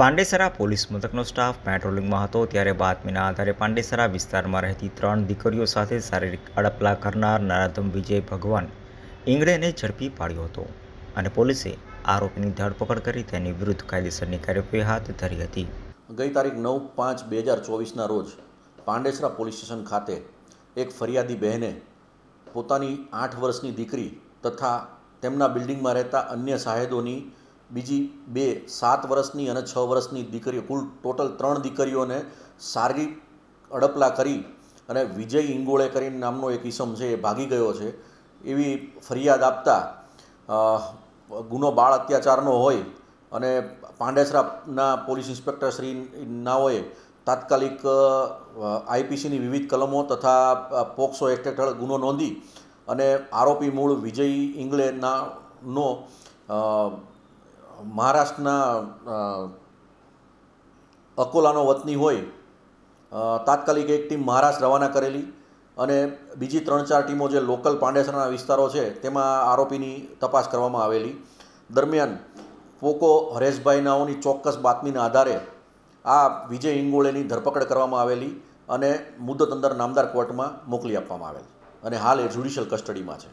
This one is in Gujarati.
પાંડેસરા પોલીસ મથકનો સ્ટાફ પેટ્રોલિંગમાં હતો, ત્યારે બાતમીના આધારે પાંડેસરા વિસ્તારમાં રહેતી ત્રણ દીકરીઓ સાથે શારીરિક અડપલા કરનાર નરાધમ વિજય ભગવાન ઈંગળેને ઝડપી પાડ્યો હતો અને પોલીસે આરોપીની ધરપકડ કરી તેની વિરુદ્ધ કાયદેસરની કાર્યવાહી હાથ ધરી હતી. ગઈ તારીખ નવ પાંચ બે હજાર ચોવીસના રોજ પાંડેસરા પોલીસ સ્ટેશન ખાતે એક ફરિયાદી બહેને પોતાની આઠ વર્ષની દીકરી તથા તેમના બિલ્ડિંગમાં રહેતા અન્ય સાહેદોની બીજી બે સાત વર્ષની અને છ વર્ષની દીકરીઓ, કુલ ટોટલ ત્રણ દીકરીઓને શારીરિક અડપલા કરી અને વિજય ઇંગોળે કરીને નામનો એક ઈસમ છે એ ભાગી ગયો છે. એવી ફરિયાદ આપતા ગુનો બાળ અત્યાચારનો હોય અને પાંડેસરાના પોલીસ ઇન્સ્પેક્ટર શ્રી નાઓએ તાત્કાલિક આઈપીસીની વિવિધ કલમો તથા પોક્સો એક્ટ હેઠળ ગુનો નોંધી અને આરોપી મૂળ વિજય ઇંગલેના નો મહારાષ્ટ્રના અકોલાનો વતની હોય તાત્કાલિક એક ટીમ મહારાષ્ટ્ર રવાના કરેલી અને બીજી ત્રણ ચાર ટીમો જે લોકલ પાંડેસરાના વિસ્તારો છે, તેમાં આરોપીની તપાસ કરવામાં આવેલી. દરમિયાન પોકો હરેશભાઈ નાઓની ચોક્કસ બાતમીના આધારે આ વિજય ઇંગોળેની ધરપકડ કરવામાં આવેલી અને મુદ્દત અંદર નામદાર કોર્ટમાં મોકલી આપવામાં આવેલ. અને હાલ એ જ્યુડિશિયલ કસ્ટડીમાં છે.